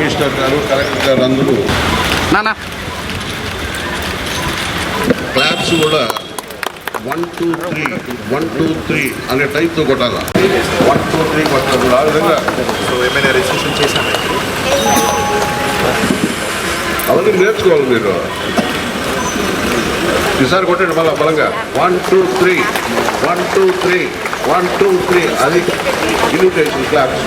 Commissioner గారు collector గారు అందరూ నానా. క్లాప్స్ కూడా one two three one two three అనే టైప్తో కొట్టాల? వన్ టూ త్రీ కొట్టాలి ఆ విధంగా. సో ఏమైనా రిజిస్ట్రేషన్ చేశాను అవన్నీ నేర్చుకోవాలి మీరు. ఈసారి కొట్టండి మళ్ళా బలంగా. One two three. One two three. One two three. అది ఇన్విటేషన్ క్లాప్స్.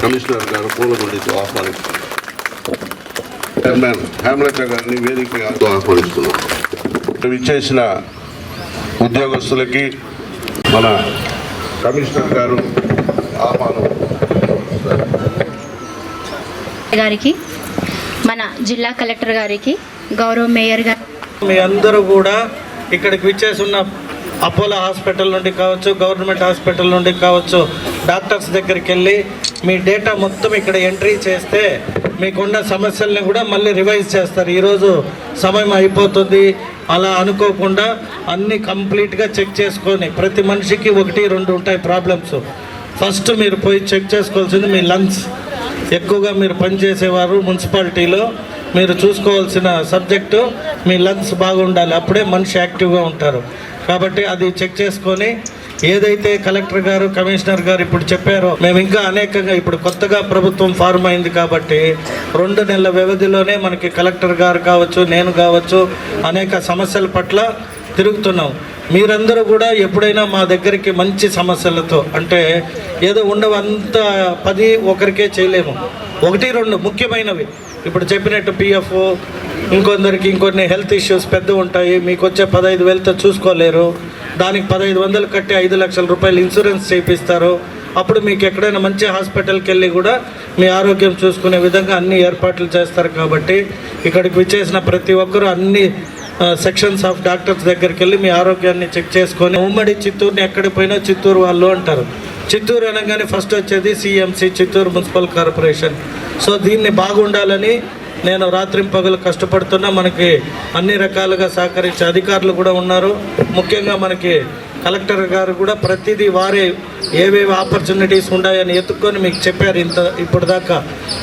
కమిషనర్ గారు పూలగుండితో ఆహ్వానిస్తున్నారు. చైర్మన్ హేమలత గారిని వేదికగా ఆహ్వానిస్తున్నాం. ఇచ్చేసిన ఉద్యోగస్తులకి మన కమిషనర్ గారు ఆహ్వానం గారికి మన జిల్లా కలెక్టర్ గారికి గౌరవ మేయర్ గారు మీ అందరూ కూడా ఇక్కడికి విచ్చేసి ఉన్న అపోలో హాస్పిటల్ నుండి కావచ్చు గవర్నమెంట్ హాస్పిటల్ నుండి కావచ్చు డాక్టర్స్ దగ్గరికి వెళ్ళి మీ డేటా మొత్తం ఇక్కడ ఎంట్రీ చేస్తే మీకున్న సమస్యల్ని కూడా మళ్ళీ రివైజ్ చేస్తారు. ఈరోజు సమయం అయిపోతుంది. అలా అనుకోకుండా అన్నీ కంప్లీట్గా చెక్ చేసుకొని ప్రతి మనిషికి ఒకటి రెండు ఉంటాయి ప్రాబ్లమ్స్. ఫస్ట్ మీరు పోయి చెక్ చేసుకోవాల్సింది మీ లంగ్స్. ఎక్కువగా మీరు పనిచేసేవారు మున్సిపాలిటీలో. మీరు చూసుకోవాల్సిన సబ్జెక్టు మీ లంగ్స్ బాగుండాలి. అప్పుడే మనిషి యాక్టివ్గా ఉంటారు. కాబట్టి అది చెక్ చేసుకొని ఏదైతే కలెక్టర్ గారు కమిషనర్ గారు ఇప్పుడు చెప్పారో మేము ఇంకా అనేకంగా ఇప్పుడు కొత్తగా ప్రభుత్వం ఫార్మ్ అయింది కాబట్టి రెండు నెలల వ్యవధిలోనే మనకి కలెక్టర్ గారు కావచ్చు నేను కావచ్చు అనేక సమస్యల పట్ల తిరుగుతున్నాం. మీరందరూ కూడా ఎప్పుడైనా మా దగ్గరికి మంచి సమస్యలతో అంటే ఏదో ఉండవంత పది ఒకరికే చేయలేము. ఒకటి రెండు ముఖ్యమైనవి. ఇప్పుడు చెప్పినట్టు పిఎఫ్ ఇంకొందరికి ఇంకొన్ని హెల్త్ ఇష్యూస్ పెద్ద ఉంటాయి మీకు వచ్చే పదహైదు వేలతో చూసుకోలేరు. దానికి పదహైదు వందలు కట్టి ఐదు లక్షల రూపాయలు ఇన్సూరెన్స్ చేపిస్తారు అప్పుడు మీకు ఎక్కడైనా మంచి హాస్పిటల్కి వెళ్ళి కూడా మీ ఆరోగ్యం చూసుకునే విధంగా అన్ని ఏర్పాట్లు చేస్తారు కాబట్టి ఇక్కడికి విచ్చేసిన ప్రతి ఒక్కరూ అన్ని సెక్షన్స్ ఆఫ్ డాక్టర్స్ దగ్గరికి వెళ్ళి మీ ఆరోగ్యాన్ని చెక్ చేసుకొని ఉమ్మడి చిత్తూరుని ఎక్కడికి పోయినా చిత్తూరు వాళ్ళు అంటారు. చిత్తూరు అనగానే ఫస్ట్ వచ్చేది CMC Chittoor municipal corporation. So దీన్ని బాగుండాలని నేను రాత్రింపగలు కష్టపడుతున్నా మనకి అన్ని రకాలుగా సహకరించే అధికారులు కూడా ఉన్నారు. ముఖ్యంగా మనకి కలెక్టర్ గారు కూడా ప్రతిదీ వారే ఏవేవి ఆపర్చునిటీస్ ఉన్నాయని ఎత్తుక్కొని మీకు చెప్పారు ఇంత ఇప్పుడు దాకా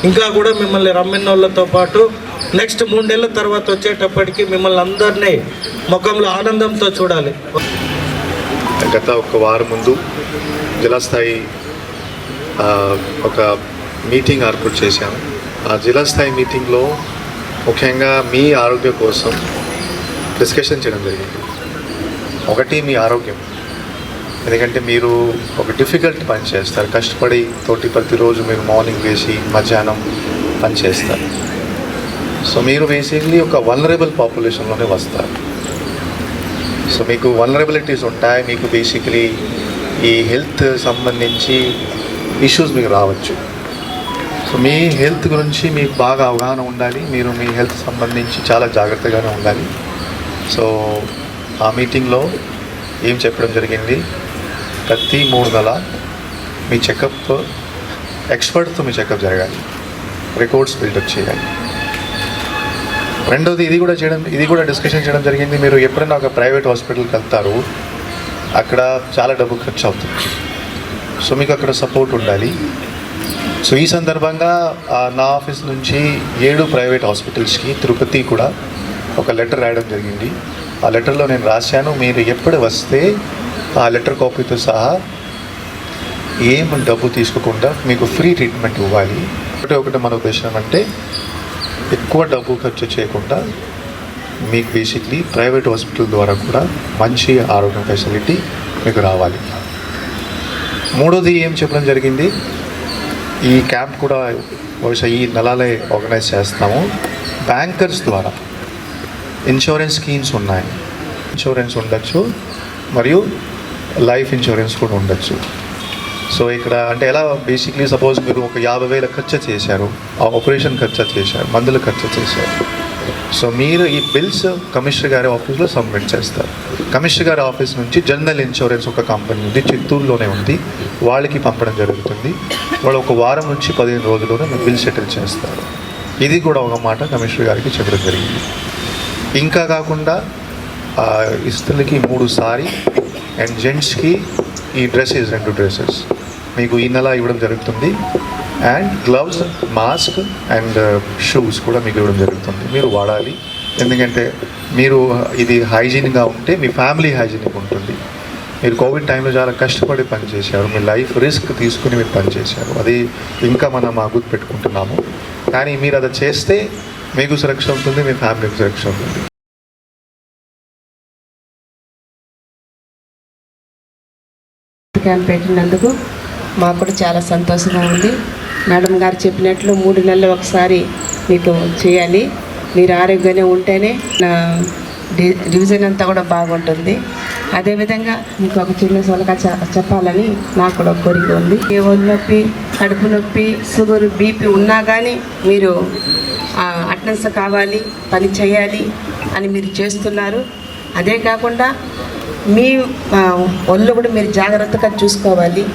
ఇంకా కూడా మిమ్మల్ని రమ్మినోళ్ళతో పాటు నెక్స్ట్ మూడేళ్ళ తర్వాత వచ్చేటప్పటికి మిమ్మల్ని అందరినీ ముఖంలో ఆనందంతో చూడాలి. గత ఒక వారం ముందు జిల్లా స్థాయి ఒక మీటింగ్ ఏర్పాటు చేశాము. ఆ జిల్లా స్థాయి మీటింగ్లో ముఖ్యంగా మీ ఆరోగ్యం కోసం డిస్కషన్ చేయడం జరిగింది. ఒకటి మీ ఆరోగ్యం. ఎందుకంటే మీరు ఒక డిఫికల్ట్ పని చేస్తారు. కష్టపడి తోటి ప్రతిరోజు మీరు మార్నింగ్ వేసి మధ్యాహ్నం పని చేస్తారు. సో మీరు బేసిక్లీ ఒక వలనరబుల్ పాపులేషన్లోనే వస్తారు. సో మీకు వలనరబిలిటీస్ ఉంటాయి. మీకు బేసిక్లీ ఈ హెల్త్ సంబంధించి ఇష్యూస్ మీకు రావచ్చు. సో మీ హెల్త్ గురించి మీకు బాగా అవగాహన ఉండాలి. మీరు మీ హెల్త్ సంబంధించి చాలా జాగ్రత్తగానే ఉండాలి. సో ఆ మీటింగ్లో ఏం చెప్పడం జరిగింది? ప్రతి మూడు నెల మీ చెకప్ ఎక్స్పర్ట్తో మీ చెకప్ జరగాలి. రికార్డ్స్ బిల్డప్ చేయాలి. రెండోది ఇది కూడా చేయడం ఇది కూడా డిస్కషన్ చేయడం జరిగింది. మీరు ఎప్పుడైనా ఒక ప్రైవేట్ హాస్పిటల్కి వెళ్తారు. అక్కడ చాలా డబ్బు ఖర్చు అవుతుంది. సో మీకు అక్కడ సపోర్ట్ ఉండాలి. సో ఈ సందర్భంగా నా ఆఫీస్ నుంచి ఏడు ప్రైవేట్ హాస్పిటల్స్కి తిరుపతి కూడా ఒక లెటర్ రాయడం జరిగింది. ఆ లెటర్లో నేను రాశాను మీరు ఎప్పుడు వస్తే ఆ లెటర్ కాపీతో సహా ఏం డబ్బు తీసుకోకుండా మీకు ఫ్రీ ట్రీట్మెంట్ ఇవ్వాలి. ఒకటే ఒకటి మన ఉద్దేశం అంటే ఎక్కువ డబ్బు ఖర్చు చేయకుండా మీకు బేసిక్లీ ప్రైవేట్ హాస్పిటల్ ద్వారా కూడా మంచి ఆరోగ్య ఫెసిలిటీ మీకు రావాలి. మూడోది ఏం చెప్పడం జరిగింది? ఈ క్యాంప్ కూడా బహుశా ఈ నెలలే ఆర్గనైజ్ చేస్తాము బ్యాంకర్స్ ద్వారా ఇన్సూరెన్స్ స్కీమ్స్ ఉన్నాయి. ఇన్సూరెన్స్ ఉండొచ్చు. మరియు లైఫ్ ఇన్సూరెన్స్ కూడా ఉండొచ్చు. సో ఇక్కడ అంటే ఎలా బేసిక్లీ సపోజ్ మీరు ఒక యాభై వేల ఖర్చు చేశారు. ఆ ఆపరేషన్ ఖర్చు చేశారు. మందులు ఖర్చు చేశారు. సో మీరు ఈ బిల్స్ కమిషనర్ గారి ఆఫీస్లో సబ్మిట్ చేస్తారు. కమిషనర్ గారి ఆఫీస్ నుంచి జనరల్ ఇన్సూరెన్స్ ఒక కంపెనీ ఉంది చిత్తూరులోనే ఉంది. వాళ్ళకి పంపడం జరుగుతుంది. వాళ్ళు ఒక వారం నుంచి పదిహేను రోజుల్లోనే మీ బిల్ సెటిల్ చేస్తారు. ఇది కూడా ఒక మాట కమిషనర్ గారికి చెప్పడం జరిగింది. ఇంకా కాకుండా ఆ, మూడు సారీ అండ్ జెంట్స్కి ఈ డ్రెస్సెస్ రెండు డ్రెస్సెస్. మీకు ఈ నెల ఇవ్వడం జరుగుతుంది. And gloves mask and shoes కూడా మీకు ఇవ్వడం జరుగుతుంది. మీరు వాడాలి. ఎందుకంటే మీరు ఇది హైజీన్గా ఉంటే మీ ఫ్యామిలీ హైజీనిక్ ఉంటుంది. మీరు కోవిడ్ టైంలో చాలా కష్టపడి పనిచేశారు. మీ లైఫ్ రిస్క్ తీసుకుని మీరు పనిచేశారు. అది ఇంకా మనం ఆ గుర్తు పెట్టుకుంటున్నాము. కానీ మీరు అది చేస్తే మీకు సురక్ష ఉంటుంది మీ ఫ్యామిలీకి సురక్ష ఉంటుంది. క్యాంప్ పెట్టినందుకు మాకు కూడా చాలా సంతోషంగా ఉంది. మేడం గారు చెప్పినట్లు మూడు నెలలు ఒకసారి మీకు చేయాలి. మీరు ఆరోగ్యంగా ఉంటేనే నా డి- డివిజన్ అంతా కూడా బాగుంటుంది. అదేవిధంగా మీకు ఒక చిన్న సొలక చెప్పాలని నాకు కూడా ఒక కోరిక ఉంది. ఏ ఒళ్ళు నొప్పి కడుపు నొప్పి షుగర్ బీపీ ఉన్నా కానీ మీరు అటెండెన్స్ కావాలి పని చేయాలి అని మీరు చేస్తున్నారు. అదే కాకుండా మీ ఒళ్ళు కూడా మీరు జాగ్రత్తగా చూసుకోవాలి.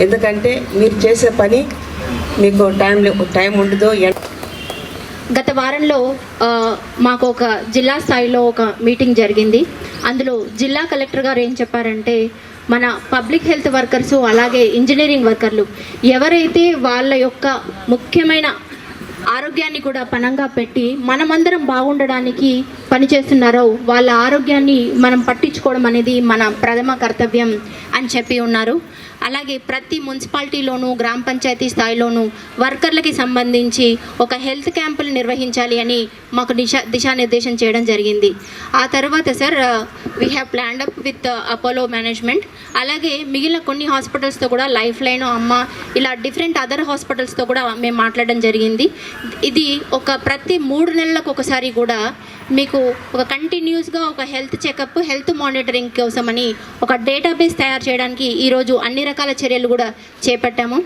ఎందుకంటే మీరు చేసే పని మీకు టైం టైం ఉండదో గత వారంలో మాకు ఒక జిల్లా స్థాయిలో ఒక మీటింగ్ జరిగింది. అందులో జిల్లా కలెక్టర్ గారు ఏం చెప్పారంటే మన పబ్లిక్ హెల్త్ వర్కర్స్ అలాగే ఇంజనీరింగ్ వర్కర్లు ఎవరైతే వాళ్ళ యొక్క ముఖ్యమైన ఆరోగ్యాన్ని కూడా పణంగా పెట్టి మనమందరం బాగుండడానికి పనిచేస్తున్నారో వాళ్ళ ఆరోగ్యాన్ని మనం పట్టించుకోవడం అనేది మన ప్రథమ కర్తవ్యం అని చెప్పి ఉన్నారు. అలాగే ప్రతి మున్సిపాలిటీలోనూ గ్రామ పంచాయతీ స్థాయిలోనూ వర్కర్లకి సంబంధించి ఒక హెల్త్ క్యాంపులు నిర్వహించాలి అని మాకు దిశా దిశానిర్దేశం చేయడం జరిగింది. ఆ తర్వాత sir we have planned up with Apollo management అలాగే మిగిలిన కొన్ని హాస్పిటల్స్తో కూడా లైఫ్ లైన్ అమ్మ ఇలా డిఫరెంట్ అదర్ హాస్పిటల్స్తో కూడా మేము మాట్లాడడం జరిగింది. ఇది ఒక ప్రతి మూడు నెలలకు ఒకసారి కూడా మీకు ఒక కంటిన్యూస్గా ఒక హెల్త్ చెకప్ హెల్త్ మానిటరింగ్ కోసమని ఒక డేటాబేస్ తయారు చేయడానికి ఈరోజు అన్ని రకాల చర్యలు కూడా చేపట్టాము.